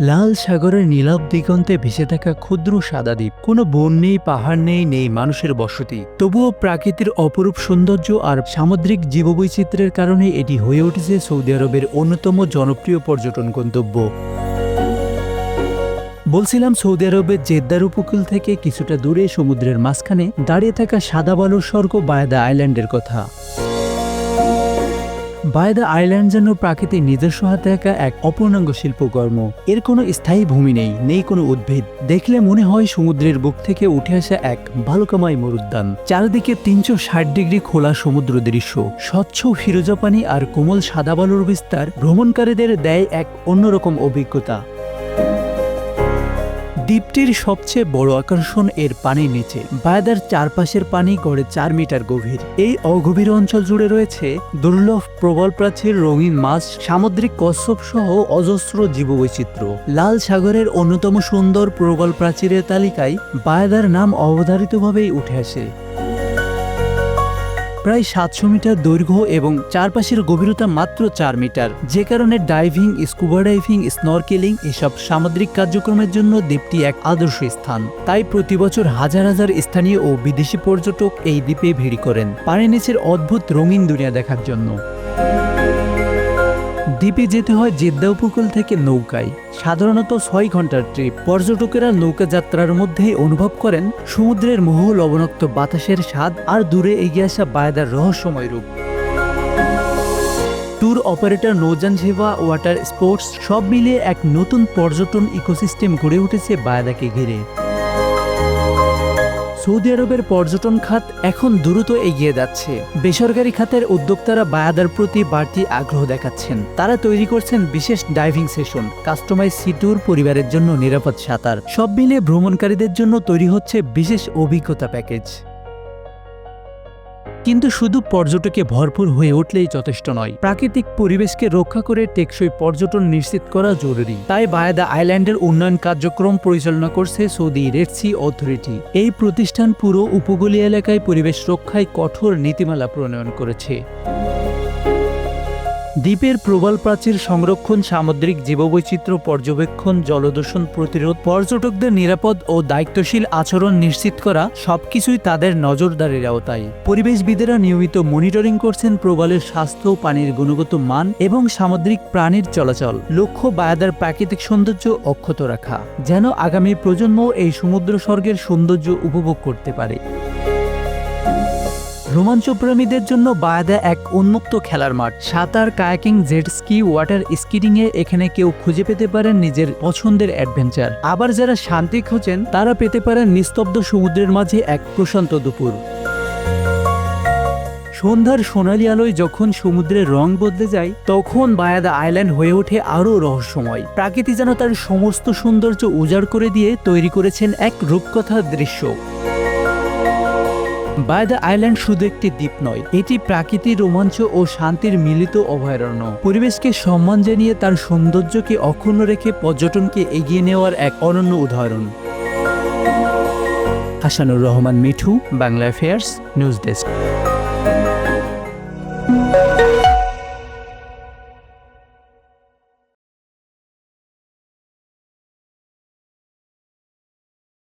লাল সাগরের নীলাভ দিগন্তে ভেসে থাকা ক্ষুদ্র সাদা দ্বীপ। কোনো বন নেই, পাহাড় নেই নেই মানুষের বসতি। তবুও প্রাকৃতির অপরূপ সৌন্দর্য আর সামুদ্রিক জীববৈচিত্র্যের কারণে এটি হয়ে উঠেছে সৌদি আরবের অন্যতম জনপ্রিয় পর্যটন গন্তব্য। বলছিলাম সৌদি আরবের জেদ্দার উপকূল থেকে কিছুটা দূরে সমুদ্রের মাঝখানে দাঁড়িয়ে থাকা সাদা বালুর স্বর্গ বায়দা আইল্যান্ডের কথা। বায়দা আইল্যান্ড যেন প্রাকৃতিক নিজস্ব হাতে একা এক অপূর্ণাঙ্গ শিল্পকর্ম। এর কোনো স্থায়ী ভূমি নেই নেই কোনো উদ্ভিদ। দেখলে মনে হয় সমুদ্রের বুক থেকে উঠে আসা এক বালুকাময় মরুদ্যান। চারদিকে তিনশো ষাট ডিগ্রি খোলা সমুদ্র দৃশ্য। স্বচ্ছ ফিরোজা পানি আর কোমল সাদা বালুর বিস্তার ভ্রমণকারীদের দেয় এক অন্যরকম অভিজ্ঞতা। দ্বীপটির সবচেয়ে বড় আকর্ষণ এর পানির নিচে। বায়দার চারপাশের পানি গড়ে চার মিটার গভীর। এই অগভীর অঞ্চল জুড়ে রয়েছে দুর্লভ প্রবল প্রাচীর, রঙিন মাছ, সামুদ্রিক কচ্ছপ সহ অজস্র জীববৈচিত্র্য। লাল সাগরের অন্যতম সুন্দর প্রবল প্রাচীরের তালিকায় বায়দার নাম অবধারিতভাবেই উঠে আসে। প্রায় সাতশো মিটার দৈর্ঘ্য এবং চারপাশের গভীরতা মাত্র চার মিটার। যে কারণে ডাইভিং, স্কুবা ডাইভিং, স্নরকেলিং এসব সামুদ্রিক কার্যক্রমের জন্য দ্বীপটি এক আদর্শ স্থান। তাই প্রতি বছর হাজার হাজার স্থানীয় ও বিদেশি পর্যটক এই দ্বীপে ভিড় করেন। পানির নিচের অদ্ভুত রঙিন দুনিয়া দেখার জন্য। দ্বীপে যেতে হয় জেদ্দা উপকূল থেকে নৌকায়। সাধারণত ছয় ঘণ্টার ট্রিপ। পর্যটকেরা নৌকা যাত্রার মধ্যেই অনুভব করেন সমুদ্রের মোহ লবণাক্ত বাতাসের স্বাদ আর দূরে এগিয়ে আসা বায়দার রহস্যময় রূপ। ট্যুর অপারেটর নৌযান সেবা, ওয়াটার স্পোর্টস সব মিলিয়ে এক নতুন পর্যটন ইকোসিস্টেম গড়ে উঠেছে বায়দাকে ঘিরে। সৌদি আরবের পর্যটন খাত এখন দ্রুত এগিয়ে যাচ্ছে। বেসরকারি খাতের উদ্যোক্তারা বায়াদার প্রতি বাড়তি আগ্রহ দেখাচ্ছেন। তারা তৈরি করছেন বিশেষ ডাইভিং সেশন কাস্টমাইজ সিটুর পরিবারের জন্য নিরাপদ সাঁতার। সব মিলে ভ্রমণকারীদের জন্য তৈরি হচ্ছে বিশেষ অভিজ্ঞতা প্যাকেজ। কিন্তু শুধু পর্যটকে ভরপুর হয়ে উঠলেই যথেষ্ট নয়। প্রাকৃতিক পরিবেশকে রক্ষা করে টেকসই পর্যটন নিশ্চিত করা জরুরি। তাই বায়দা আইল্যান্ডের উন্নয়ন কার্যক্রম পরিচালনা করছে সৌদি রেড সি অথরিটি। এই প্রতিষ্ঠান পুরো উপকূলীয় এলাকায় পরিবেশ রক্ষায় কঠোর নীতিমালা প্রণয়ন করেছে। দ্বীপের প্রবল প্রাচীর সংরক্ষণ সামুদ্রিক জীববৈচিত্র্য পর্যবেক্ষণ, জলদূষণ প্রতিরোধ, পর্যটকদের নিরাপদ ও দায়িত্বশীল আচরণ নিশ্চিত করা সবকিছুই তাদের নজরদারির আওতায়। পরিবেশবিদেরা নিয়মিত মনিটরিং করছেন প্রবালের স্বাস্থ্য পানির গুণগত মান এবং সামুদ্রিক প্রাণীর চলাচল। লক্ষ্য বায়াদার প্রাকৃতিক সৌন্দর্য অক্ষত রাখা, যেন আগামী প্রজন্ম এই সমুদ্র স্বর্গের সৌন্দর্য উপভোগ করতে পারে। রোমাঞ্চপ্রেমীদের জন্য বায়াদা এক উন্মুক্ত খেলার মাঠ। সাঁতার, kayaking, jet ski, water skidding এ এখানে কেউ খুঁজে পেতে পারেন নিজের পছন্দের অ্যাডভেঞ্চার। আবার যারা শান্তি খোঁজেন, তারা পেতে পারেন নিস্তব্ধ সমুদ্রের মাঝে এক প্রশান্ত দুপুর। সন্ধ্যার সোনালি আলোয় যখন সমুদ্রের রং বদলে যায়, তখন বায়াদা আইল্যান্ড হয়ে ওঠে আরও রহস্যময়। প্রাকৃতি যেন তার সমস্ত সৌন্দর্য উজাড় করে দিয়ে তৈরি করেছেন এক রূপকথার দৃশ্য। বায়দা আইল্যান্ড শুধু একটি দ্বীপ নয়, এটি প্রাকৃতিক রোমাঞ্চ ও শান্তির মিলিত অভয়ারণ্য। পরিবেশকে সম্মান জানিয়ে তার সৌন্দর্যকে অক্ষুণ্ণ রেখে পর্যটনকে এগিয়ে নেওয়ার এক অনন্য উদাহরণ। Hasanur Rahman, Mithu, Bangla affairs news desk